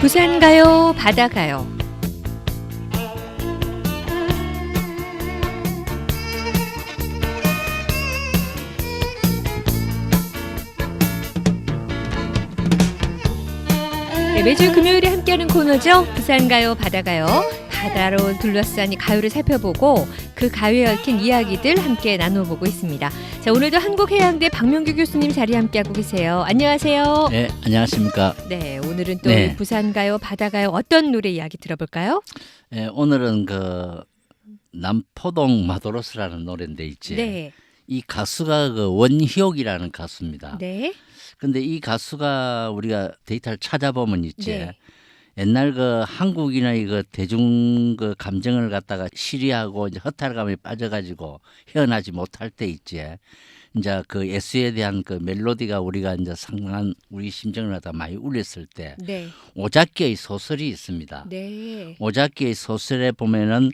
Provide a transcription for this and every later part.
부산 가요, 바다 가요. 네, 매주 금요일에 함께하는 코너죠. 부산 가요, 바다 가요. 바다로 둘러싼 이 가요를 살펴보고 그 가요에 얽힌 이야기들 함께 나눠보고 있습니다. 자, 오늘도 한국해양대 박명규 교수님 자리 함께하고 계세요. 안녕하세요. 네, 안녕하십니까. 네, 오늘은 또 네. 부산 가요, 바다 가요 어떤 노래 이야기 들어볼까요? 네, 오늘은 그 남포동 마도로스라는 노래인데 있지. 네, 이 가수가 그 원희옥이라는 가수입니다. 네, 근데 이 가수가 우리가 데이터를 찾아보면 있지. 네. 옛날 그 한국이나 이거 대중 그 감정을 갖다가 시리하고 이제 허탈감에 빠져가지고 헤어나지 못할 때 있지. 이제 그 예수에 대한 그 멜로디가 우리가 이제 상당한 우리 심정을 갖다 많이 울렸을 때 네, 오작기의 소설이 있습니다. 네, 오작기의 소설에 보면은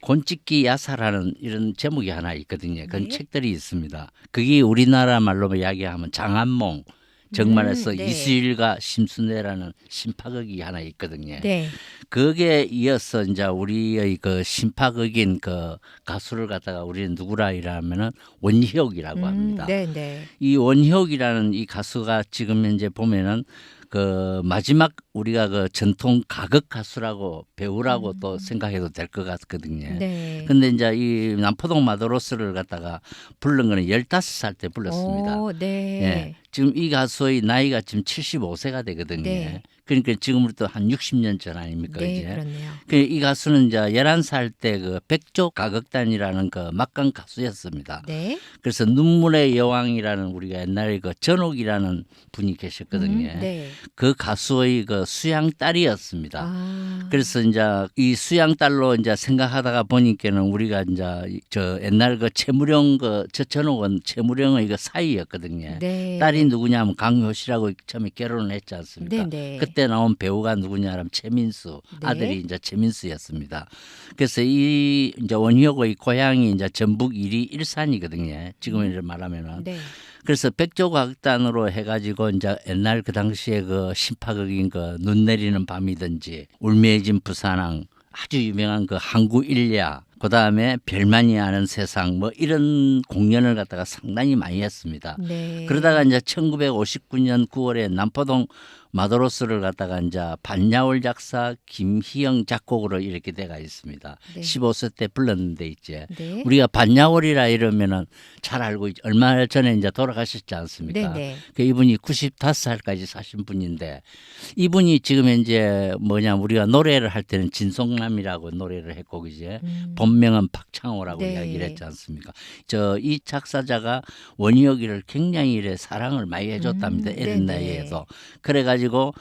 곤찢기 야사라는 이런 제목이 하나 있거든요. 그런 네. 책들이 있습니다. 그게 우리나라 말로 이야기하면 장안몽 정말에서 음, 네. 이수일과 심순애라는 신파극이 하나 있거든요. 네, 거기에 이어서 이제 우리의 그 신파극인 그 가수를 갖다가 우리는 누구라 이라면은 원희옥이라고 음, 합니다. 네, 네, 이 원희옥이라는 이 가수가 지금 현재 보면은 그 마지막 우리가 그 전통 가극 가수라고 배우라고 또 생각해도 될 것 같거든요. 음. 네. 근데 이제 이 남포동 마도로스를 갖다가 부른 거는 15살 때 불렀습니다. 오, 네, 예. 지금 이 가수의 나이가 지금 75세가 되거든요. 네. 그러니까 지금부터 한 60년 전 아닙니까? 네, 이제? 그렇네요. 그이 가수는 이제 11살 때 그 백조 가극단이라는 그 막강 가수였습니다. 네, 그래서 눈물의 여왕이라는 우리가 옛날에 그 전옥이라는 분이 계셨거든요. 음, 네, 그 가수의 그 수양 딸이었습니다. 아, 그래서 이제 이 수양 딸로 이제 생각하다가 보니까는 우리가 이제 저 옛날 그 최무령 그 저 전옥은 최무령의 그 사이였거든요. 네, 딸이 누구냐면 강효시라고 처음에 결혼을 했지 않습니까? 네, 네. 그때 나온 배우가 누구냐면 최민수 네. 아들이 이제 최민수였습니다. 그래서 이 이제 원희옥의 고향이 이제 전북 이리 일산이거든요. 지금 이를 말하면은 네, 그래서 백조과극단으로 해가지고 이제 옛날 그 당시에 그 신파극인 그 눈 내리는 밤이든지 울매진 부산항 아주 유명한 그 항구 일야 그 다음에 별만이 아는 세상 뭐 이런 공연을 갖다가 상당히 많이 했습니다. 네. 그러다가 이제 1959년 9월에 남포동 마도로스를 갖다가 이제 반야월 작사 김희영 작곡으로 이렇게 돼가 있습니다. 네. 15세 때 불렀는데 이제 네, 우리가 반야월이라 이러면은 잘 알고 있, 얼마 전에 이제 돌아가셨지 않습니까? 네, 네. 그 이분이 95살까지 사신 분인데 이분이 지금 이제 뭐냐 우리가 노래를 할 때는 진송남이라고 노래를 했고 그제 음, 본명은 박창호라고 네. 이야기를 했지 않습니까? 저 이 작사자가 원희옥이를 굉장히 이래 사랑을 많이 해줬답니다. 음, 이런 네네. 나이에도 그래가지고 그 리.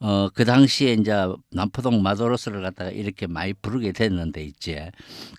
어 그 당시에 이제 남포동 마도로스를 갖다가 이렇게 많이 부르게 됐는데 있지.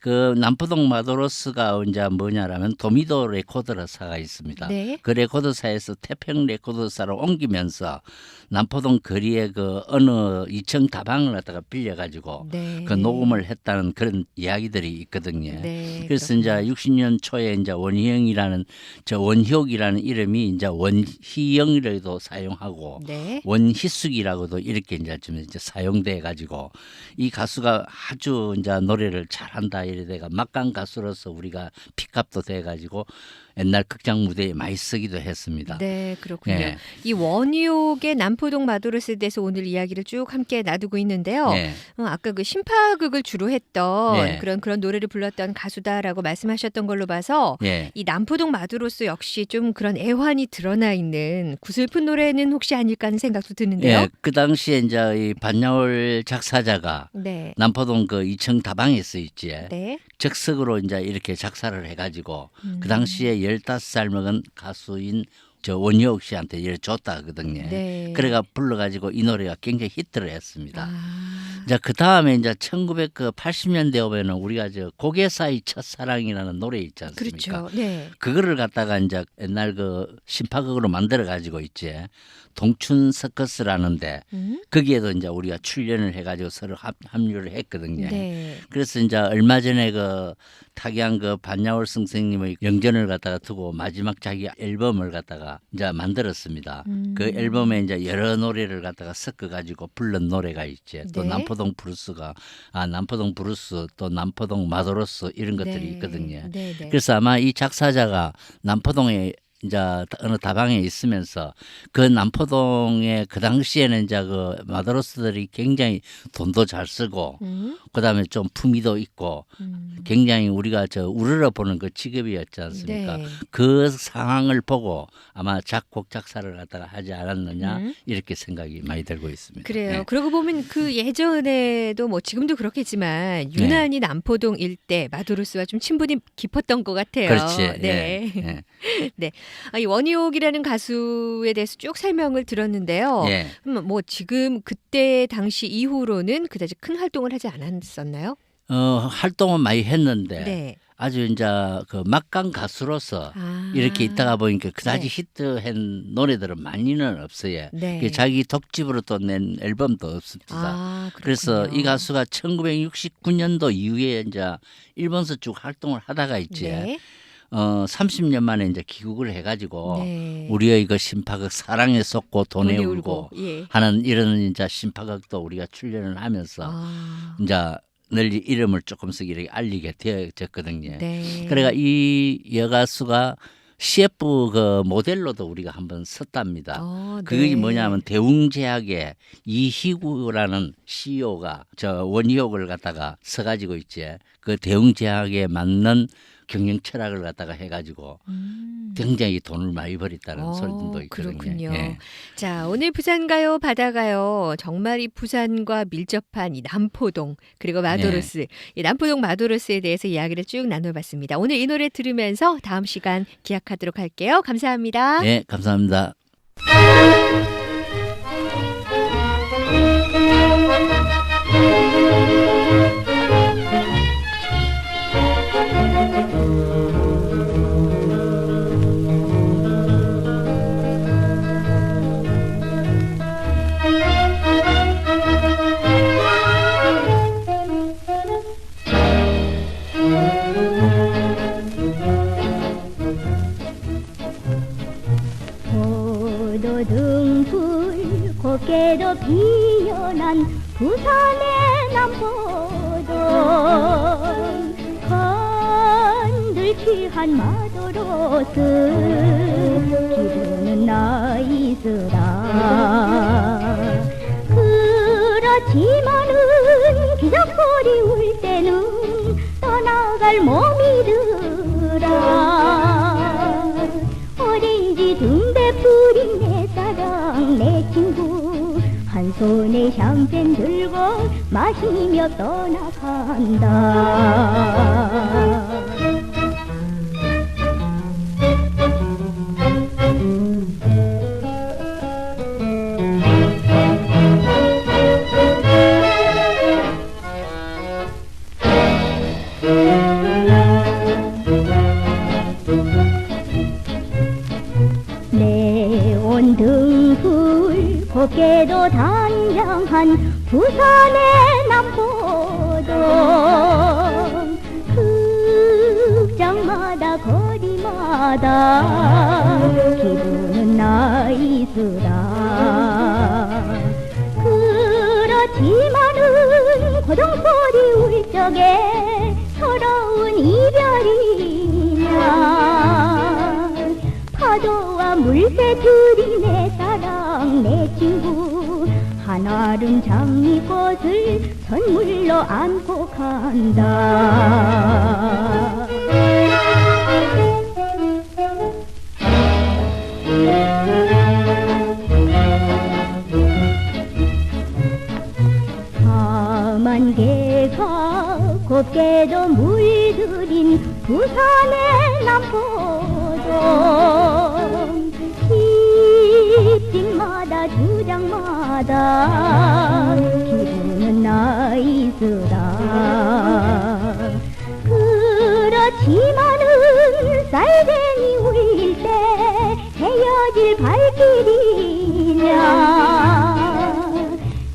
그 남포동 마도로스가 이제 뭐냐라면 도미도 레코드사가 있습니다. 네. 그 레코드사에서 태평 레코드사로 옮기면서 남포동 거리에 그 어느 2층 다방을 갖다가 빌려가지고 네. 그 녹음을 했다는 그런 이야기들이 있거든요. 네, 그래서 이제 60년 초에 이제 원희영이라는 저 원희옥이라는 이름이 이제 원희영이라도 사용하고 네. 원희숙이라고 도 이렇게 이제 좀 이제 사용돼 가지고 이 가수가 아주 이제 노래를 잘한다 이래대가 막강 가수로서 우리가 픽업도 돼 가지고 옛날 극장 무대에 많이 쓰기도 했습니다. 네, 그렇군요. 예. 이 원희옥의 남포동 마도로스에 대해서 오늘 이야기를 쭉 함께 놔두고 있는데요. 예. 어, 아까 그 심파극을 주로 했던 네. 그런 그런 노래를 불렀던 가수다라고 말씀하셨던 걸로 봐서 예. 이 남포동 마도로스 역시 좀 그런 애환이 드러나 있는 구슬픈 노래는 혹시 아닐까 하는 생각도 드는데요. 예. 그 당시에 이제 이 반야월 작사자가 네. 남포동 그 2층 다방에 써 있지. 네. 적석으로 이제 이렇게 작사를 해가지고 음. 그 당시에 15살 먹은 가수인 저 원효옥 씨한테 이를 줬다거든요. 네. 그래가 불러가지고 이 노래가 굉장히 히트를 했습니다. 아. 이제 그 다음에 이제 1980년대 오면은 우리가 저 고개사의 첫사랑이라는 노래 있지 않습니까? 그렇죠. 네. 그거를 갖다가 이제 옛날 그 심파극으로 만들어 가지고 있지. 동춘 서커스라는데 음? 거기에도 이제 우리가 출연을 해가지고 서로 합, 합류를 했거든요. 네. 그래서 이제 얼마 전에 그 타기한 그 반야월 선생님의 영전을 갖다가 두고 마지막 자기 앨범을 갖다가 갖다가 이제 만들었습니다. 음. 그 앨범에 이제 여러 노래를 갖다가 섞어 가지고 부른 노래가 있지. 또 네. 남포동 브루스가 아 남포동 브루스 또 남포동 마도로스 이런 것들이 네. 있거든요. 네, 네. 그래서 아마 이 작사자가 남포동에 이제 어느 다방에 있으면서 그 남포동에 그 당시에는 이제 그 마도로스들이 굉장히 돈도 잘 쓰고 음, 그다음에 좀 품위도 있고 음. 굉장히 우리가 저 우러러 보는 그 직업이었지 않습니까? 네. 그 상황을 보고 아마 작곡 작사를 갖다가 하지 않았느냐 음. 이렇게 생각이 많이 들고 있습니다. 그래요. 네. 그러고 보면 그 예전에도 뭐 지금도 그렇겠지만 유난히 남포동 일대 마도로스와 좀 친분이 깊었던 것 같아요. 그렇지. 네. 예. 예. 아, 이 원희옥이라는 가수에 대해서 쭉 설명을 들었는데요. 예. 그럼 뭐 지금 그때 당시 이후로는 그다지 큰 활동을 하지 않았었나요? 어, 활동은 많이 했는데 네. 아주 이제 그 막강 가수로서 아. 이렇게 있다가 보니까 그다지 네. 히트한 노래들은 많이는 없어요. 네. 그 자기 독집으로 또 낸 앨범도 없습니다. 아, 그래서. 이 가수가 1969년도 이후에 이제 일본서 쭉 활동을 하다가 있지. 네. 어 30년 만에 이제 귀국을 해가지고 네. 우리의 그 심파극 사랑에 쏟고 돈에, 돈에 울고 예. 하는 이런 이제 심파극도 우리가 출연을 하면서 아. 이제 널리 이름을 조금씩 이렇게 알리게 되어졌거든요. 네. 그래가 이 여가수가 CF 그 모델로도 우리가 한번 섰답니다. 어, 그게 네. 뭐냐면 대웅제약의 이희구라는 CEO가 저 원희옥을 갖다가 서가지고 있지. 그 대웅제약에 맞는 경영 철학을 갖다가 해가지고 음. 굉장히 돈을 많이 벌였다는 어, 소리도 있거든요. 그렇군요. 예. 자, 오늘 부산 가요 바다 가요 정말 이 부산과 밀접한 이 남포동 그리고 마도로스 네. 이 남포동 마도로스에 대해서 이야기를 쭉 나눠봤습니다. 오늘 이 노래 들으면서 다음 시간 기약하도록 할게요. 감사합니다. 네, 감사합니다. 부산의 남포동 건들취한 마도로스 기분은 나이스라. 그렇지만은 기적소리 울 때는 떠나갈 몸이더 손에 샴페인 들고 마시며 떠나간다 곱게도 단장한 부산의 남포동. 극장마다 거리마다 기분은 나이스라 그렇지만은 고동소리 울 적에 서러운 이별이냐. 파도와 물새 둘이 내 사랑 내 친구 한아름 장미꽃을 선물로 안고 간다 집집마다 주장마다 기분은 나이스라 그렇지만은 쌀쟁이 울릴 때 헤어질 발길이냐?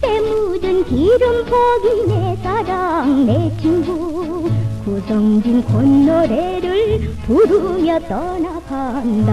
때 묻은 기름 포기 내 사랑 내 친구 구성진 콧노래를 부르며 떠나간다